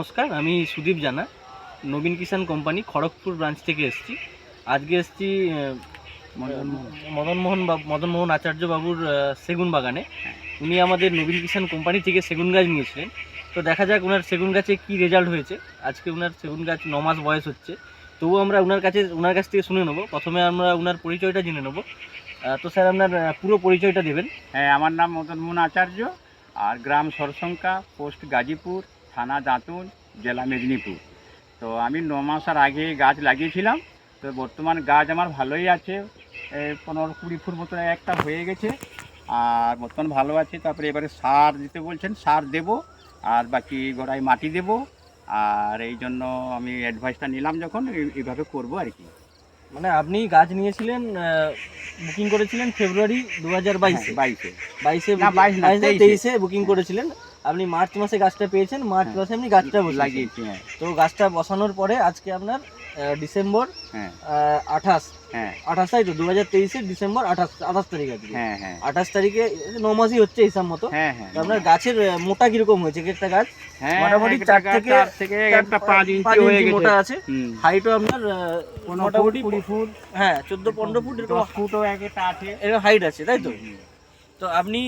নমস্কার আমি সুদীপ জানা নবীন কিষাণ company Kharagpur branch থেকে এসেছি। আজকে এসেছি মদনমোহন বাবু মদনমোহন আচার্য বাবুর সেগুন বাগানে। উনি আমাদের নবীন কিষাণ কোম্পানি থেকে সেগুন গাছ নিয়েছিলেন। তো দেখা যাক ওনার সেগুন গাছে কি রেজাল্ট হয়েছে। আজকে ওনার সেগুন গাছ ন মাস বয়স হচ্ছে। তবুও আমরা ওনার কাছে ওনার কাছ থেকে শুনে নেব। প্রথমে আমরা ওনার পরিচয়টা জেনে নেব। তো স্যার আপনার পুরো পরিচয়টা দেবেন। হ্যাঁ আমার নাম মদনমোহন আচার্য। আর গ্রাম সরসংখ্যা পোস্ট গাজীপুর। থানা দাঁতুন জেলা মেদিনীপুর। তো আমি ন মাসের আগে গাছ লাগিয়েছিলাম তো বর্তমান গাছ আমার ভালোই আছে। পনেরো কুড়ি ফুট মতো একটা হয়ে গেছে আর বর্তমান ভালো আছে। তারপরে এবারে সার দিতে বলছেন সার দেব আর বাকি গোড়ায় মাটি দেব আর এই জন্য আমি অ্যাডভাইসটা নিলাম যখন এই- এইভাবে করব আর কি। মানে আপনি গাছ নিয়েছিলেন বুকিং করেছিলেন ফেব্রুয়ারি দু হাজার বাইশে? বাইশে। বাইশে বাইশ। তেইশে। বুকিং করেছিলেন? আপনি মার্চ মাসে গাছটা পেয়েছেন মার্চ হ্যাঁ। মাসে আপনি গাছটা লাগিয়েছি হ্যাঁ। তো গাছটা বসানোর পরে আজকে আপনার ডিসেম্বর হ্যাঁ। আঠাশ। হ্যাঁ। আঠাশ তাই তো দু হাজার তেইশের ডিসেম্বর আঠাশ আঠাশ তারিখ আজকে। হ্যাঁ হ্যাঁ। আঠাশ তারিখে ন মাসই হচ্ছে হিসাব মতো। হ্যাঁ হ্যাঁ। আপনার গাছের মোটা কীরকম হয়েছে? এক একটা গাছ? হ্যাঁ, মোটামুটি চার থেকে- থেকে একটা পাঁচ ইঞ্চি হয়ে গেছে। মোটা আছে। হাইটও আপনার মোটামুটি কুড়ি ফুট। হ্যাঁ চোদ্দ পনেরো ফুট এরকম। দশ ফুটও একটা আছে। এরকম হাইট আছে তাই তো? তো আপনি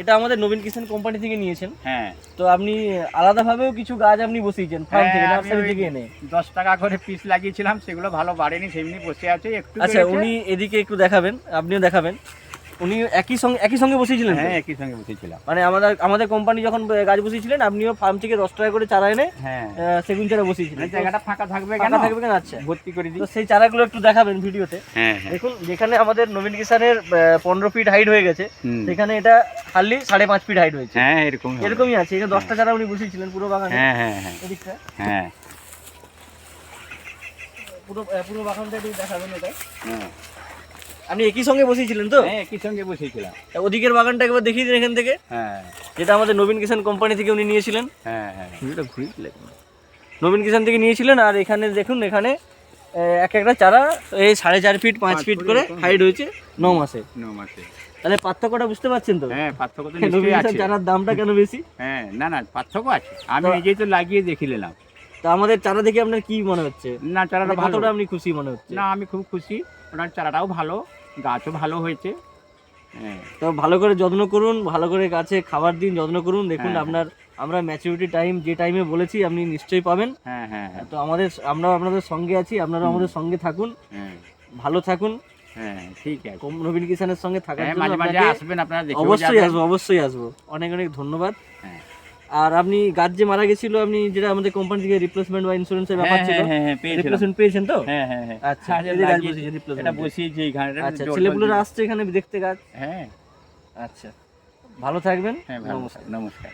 এটা আমাদের নবীন কিষান কোম্পানি থেকে নিয়েছেন। হ্যাঁ। তো আপনি আলাদাভাবেও কিছু গাছ আপনি বসিয়েছেন ফার্ম হ্যাঁ, থেকে নার্সারি থেকে এনে। দশ টাকা করে পিস লাগিয়েছিলাম সেগুলো ভালো বাড়েনি সেমনি বসে আছে একটু আচ্ছা উনি এদিকে একটু দেখাবেন আপনিও দেখাবেন। উনি একই সঙ্গে একই সঙ্গে বসিয়েছিলেন হ্যাঁ একই সঙ্গে বসেছিলাম। মানে আমাদের আমাদের কোম্পানি যখন গাছ বসিয়েছিলেন আপনিও ফার্ম থেকে দশ টাকা করে চারা এনে হ্যাঁ। সেগুন চারা বসিয়েছিলেন মানে জায়গাটা ফাঁকা থাকবে ফাঁকা কেন? থাকবে কেন? আচ্ছা। ভর্তি করে দিই। তো সেই চারাগুলো একটু দেখাবেন ভিডিওতে। হ্যাঁ হ্যাঁ। দেখুন যেখানে আমাদের নবীন কিষানের পনেরো ফিট হাইট হয়ে গেছে সেখানে এটা হার্লি সাড়ে পাঁচ ফিট হাইট হয়েছে। হ্যাঁ এরকম এরকমই আছে। এটা দশটা চারা উনি বসিয়েছিলেন পুরো বাগানে। হ্যাঁ হ্যাঁ হ্যাঁ। এদিকটা। হ্যাঁ। পুরো পুরো বাগানটা একটু দেখাবেন এটা হ্যাঁ। আপনি একই সঙ্গে বসিয়েছিলেন তো? হ্যাঁ একই সঙ্গে বসেছিলাম। ওদিকের বাগানটা একবার দেখিয়ে দিন এখান থেকে। হ্যাঁ। যেটা আমাদের নবীন কিষাণ কোম্পানি থেকে উনি নিয়েছিলেন। হ্যাঁ হ্যাঁ। ঘুরিয়ে নবীন কিষাণ থেকে নিয়েছিলেন আর এখানে দেখুন এখানে এক একটা চারা এই সাড়ে চার ফিট পাঁচ ফিট করে হাইট হয়েছে ন মাসে। ন মাসে। তাহলে পার্থক্যটা বুঝতে পারছেন তো? হ্যাঁ পার্থক্য তো নিশ্চয়ই আছে। চারার দামটা কেন বেশি? হ্যাঁ না না পার্থক্য আছে। আমি তো- নিজেই তো লাগিয়ে দেখে নিলাম তা আমাদের চারা দেখে আপনার কি মনে হচ্ছে? না চারাটা মানে ভালো। আপনি খুশি মনে হচ্ছে? না আমি খুব খুশি। ওনার চারাটাও ভালো। গাছও ভালো হয়েছে। হ্যাঁ তো ভালো করে যত্ন করুন ভালো করে গাছে খাবার দিন যত্ন করুন। দেখুন হ্যাঁ। আপনার আমরা ম্যাচুরিটি টাইম যে টাইমে বলেছি আপনি নিশ্চয়ই পাবেন। হ্যাঁ হ্যাঁ হ্যাঁ। তো আমাদের আমরাও আপনাদের সঙ্গে আছি আপনারাও আমাদের সঙ্গে থাকুন। হ্যাঁ। ভালো থাকুন। হ্যাঁ ঠিক আছে। নবীন কিষানের সঙ্গে থাকার জন্য আসবেন আপনারা অবশ্যই আসব অবশ্যই আসব। অনেক অনেক ধন্যবাদ। হ্যাঁ। আর আপনি গাছ যে মারা গেছিল আপনি যেটা আমাদের কোম্পানি থেকে রিপ্লেসমেন্ট বা ইন্স্যুরেন্সের ব্যাপার ছিল হ্যাঁ হ্যাঁ রিপ্লেসমেন্ট পেয়েছেন তো? হ্যাঁ হ্যাঁ হ্যাঁ। আচ্ছা হ্যাঁ, যে গাছ বসিয়েছেন এটা এর। বসিয়েছি আচ্ছা ছেলেপুলেরা আসছে এখানে দেখতে গাছ হ্যাঁ। আচ্ছা ভালো থাকবেন হ্যাঁ নমস্কার। নমস্কার।